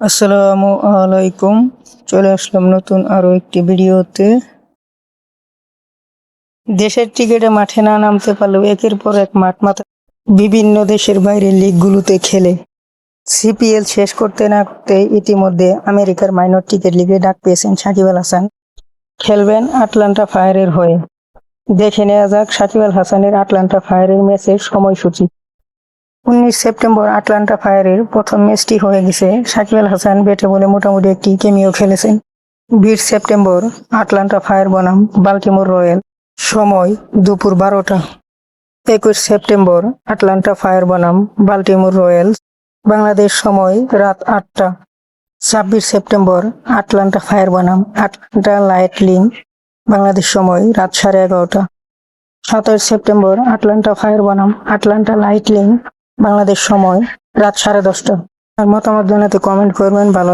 আসসালামু আলাইকুম। চলে আসলাম নতুন আরও একটি ভিডিওতে। দেশের টিকিটে মাঠে না নামতে পারলেও একের পর এক মাঠ মাথা বিভিন্ন দেশের বাইরের লিগগুলোতে খেলে। সিপিএল শেষ করতে না করতে ইতিমধ্যে আমেরিকার মাইনর টিকিট লিগে ডাক পেয়েছেন সাকিব আল হাসান। খেলবেন আটলান্টা ফায়ারের হয়ে। দেখে নেওয়া যাক সাকিব আল হাসানের আটলান্টা ফায়ারের ম্যাচের সময়সূচি। উনিশ সেপ্টেম্বর আটলান্টা ফায়ারের প্রথম ম্যাচটি হয়ে গেছে। সাকিব আল হাসান ব্যাটে বলে মোটামুটি একটি কেমিও খেলেছেন। বিশ সেপ্টেম্বর আটলান্টা ফায়ার বনাম বাল্টিমোর রয়্যাল। সময় দুপুর বারোটা। একুশ সেপ্টেম্বর আটলান্টা ফায়ার বনাম বাল্টিমোর রয়্যালস বাংলাদেশ সময় রাত আটটা। ছাব্বিশ সেপ্টেম্বর আটলান্টা ফায়ার বনাম আটলান্টা লাইটলিং বাংলাদেশ সময় রাত সাড়ে এগারোটা। সাতাশ সেপ্টেম্বর আটলান্টা ফায়ার বনাম আটলান্টা লাইটলিং বাংলাদেশ সময় রাত সাড়ে দশটা। আর মতামত জানাতে কমেন্ট করবেন ভালো